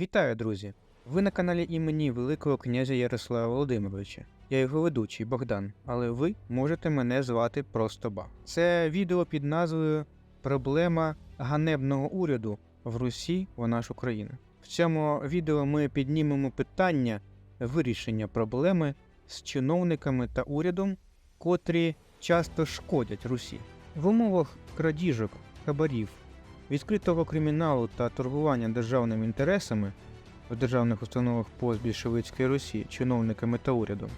Вітаю, друзі! Ви на каналі імені Великого князя Ярослава Володимировича. Я його ведучий Богдан, але ви можете мене звати просто Ба. Це відео під назвою Проблема ганебного уряду в Русі, вона ж Україна. В цьому відео ми піднімемо питання вирішення проблеми з чиновниками та урядом, котрі часто шкодять Русі. В умовах крадіжок, хабарів, відкритого криміналу та торгування державними інтересами в державних установах постбільшовицької Русі чиновниками та урядом.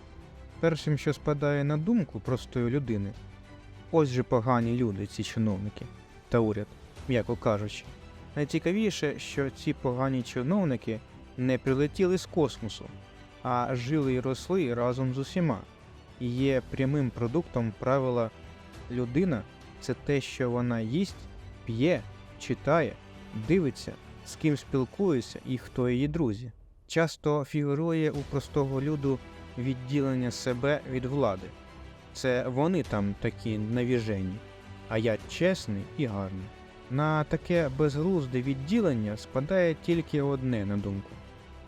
Першим, що спадає на думку простої людини, ось же погані люди, ці чиновники та уряд, м'яко кажучи. Найцікавіше, що ці погані чиновники не прилетіли з космосу, а жили і росли разом з усіма, і є прямим продуктом правила людина це те, що вона їсть, п'є, читає, дивиться, з ким спілкується і хто її друзі. Часто фігурує у простого люду відділення себе від влади. Це вони там такі навіжені, а я чесний і гарний. На таке безглузде відділення спадає тільки одне на думку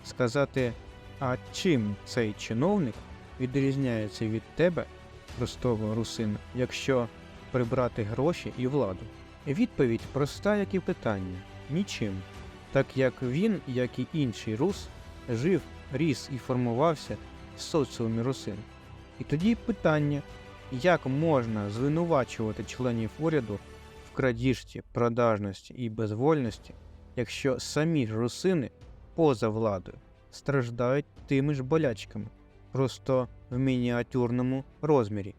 сказати, а чим цей чиновник відрізняється від тебе, простого русина, якщо прибрати гроші і владу? Відповідь проста, як і питання нічим, так як він, як і інший рус, жив, ріс і формувався в соціумі русин. І тоді питання, як можна звинувачувати членів уряду в крадіжці, продажності і безвольності, якщо самі ж русини поза владою страждають тими ж болячками, просто в мініатюрному розмірі.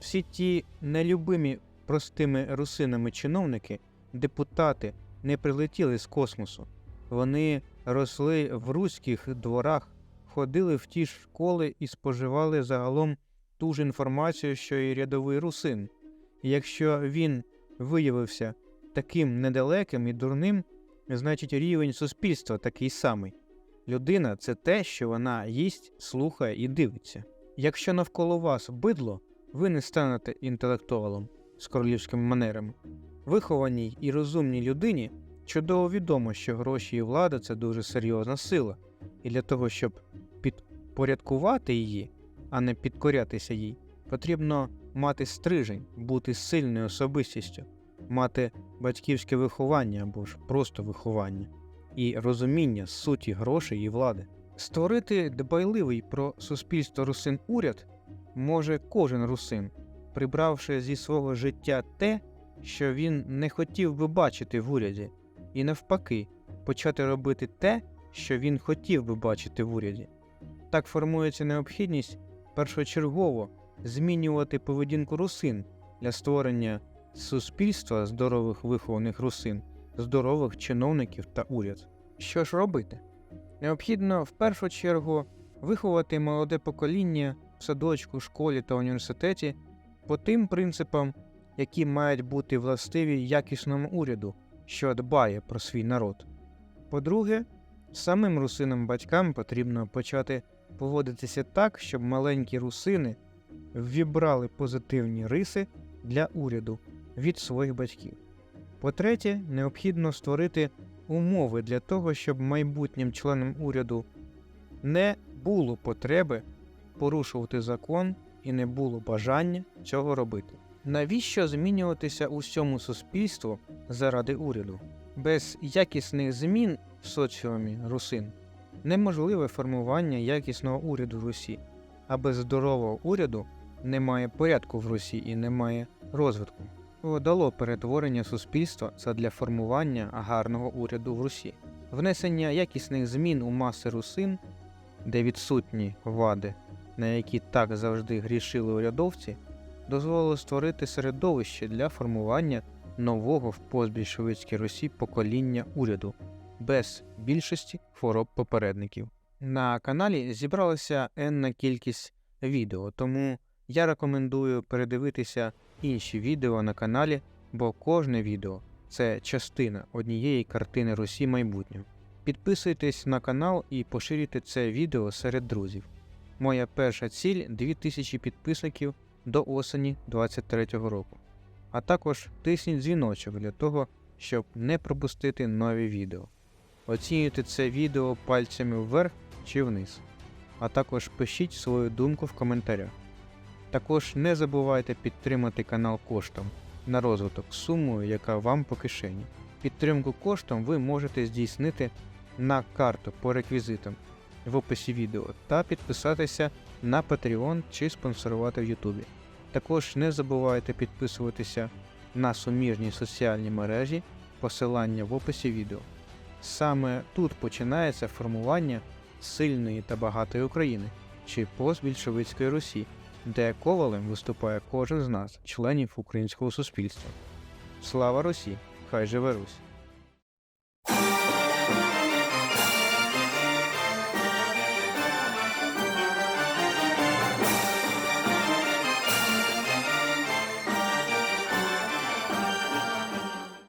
Всі ті нелюбимі простими русинами чиновники, депутати не прилетіли з космосу. Вони росли в руських дворах, ходили в ті ж школи і споживали загалом ту ж інформацію, що і рядовий русин. Якщо він виявився таким недалеким і дурним, значить рівень суспільства такий самий. Людина це те, що вона їсть, слухає і дивиться. Якщо навколо вас бидло, ви не станете інтелектуалом з королівськими манерами. Вихованій і розумній людині чудово відомо, що гроші і влада це дуже серйозна сила, і для того, щоб підпорядкувати її, а не підкорятися їй, потрібно мати стрижень, бути сильною особистістю, мати батьківське виховання або ж просто виховання і розуміння суті грошей і влади. Створити дбайливий про суспільство русин уряд може кожен русин, прибравши зі свого життя те, що він не хотів би бачити в уряді, і навпаки, почати робити те, що він хотів би бачити в уряді. Так формується необхідність першочергово змінювати поведінку русин для створення суспільства здорових вихованих русин, здорових чиновників та уряд. Що ж робити? Необхідно в першу чергу виховати молоде покоління в садочку, школі та університеті по тим принципам, які мають бути властиві якісному уряду, що дбає про свій народ. По-друге, самим русинам батькам потрібно почати поводитися так, щоб маленькі русини ввібрали позитивні риси для уряду від своїх батьків. По-третє, необхідно створити умови для того, щоб майбутнім членам уряду не було потреби порушувати закон і не було бажання цього робити. Навіщо змінюватися усьому суспільству заради уряду? Без якісних змін в соціумі русин неможливе формування якісного уряду в Русі, а без здорового уряду немає порядку в Русі і немає розвитку. Дало перетворення суспільства задля формування гарного уряду в Русі, внесення якісних змін у маси русин, де відсутні вади, на які так завжди грішили урядовці, дозволило створити середовище для формування нового в постбільшовицькій Русі покоління уряду без більшості хвороб попередників. На каналі зібралася енна кількість відео, тому я рекомендую передивитися інші відео на каналі, бо кожне відео це частина однієї картини Русі майбутнього. Підписуйтесь на канал і поширюйте це відео серед друзів. Моя перша ціль 2000 підписників до осені 2023 року. А також тисніть дзвіночок для того, щоб не пропустити нові відео. оцінюйте це відео пальцями вверх чи вниз, а також пишіть свою думку в коментарях. Також не забувайте підтримати канал коштом на розвиток сумою, яка вам по кишені. Підтримку коштом ви можете здійснити на карту по реквізитам в описі відео та підписатися на Patreon чи спонсорувати в Ютубі. Також не забувайте підписуватися на суміжні соціальні мережі, посилання в описі відео. Саме тут починається формування сильної та багатої України чи постбільшовицької Русі, де ковалем виступає кожен з нас, членів українського суспільства. Слава Русі! Хай живе Русь!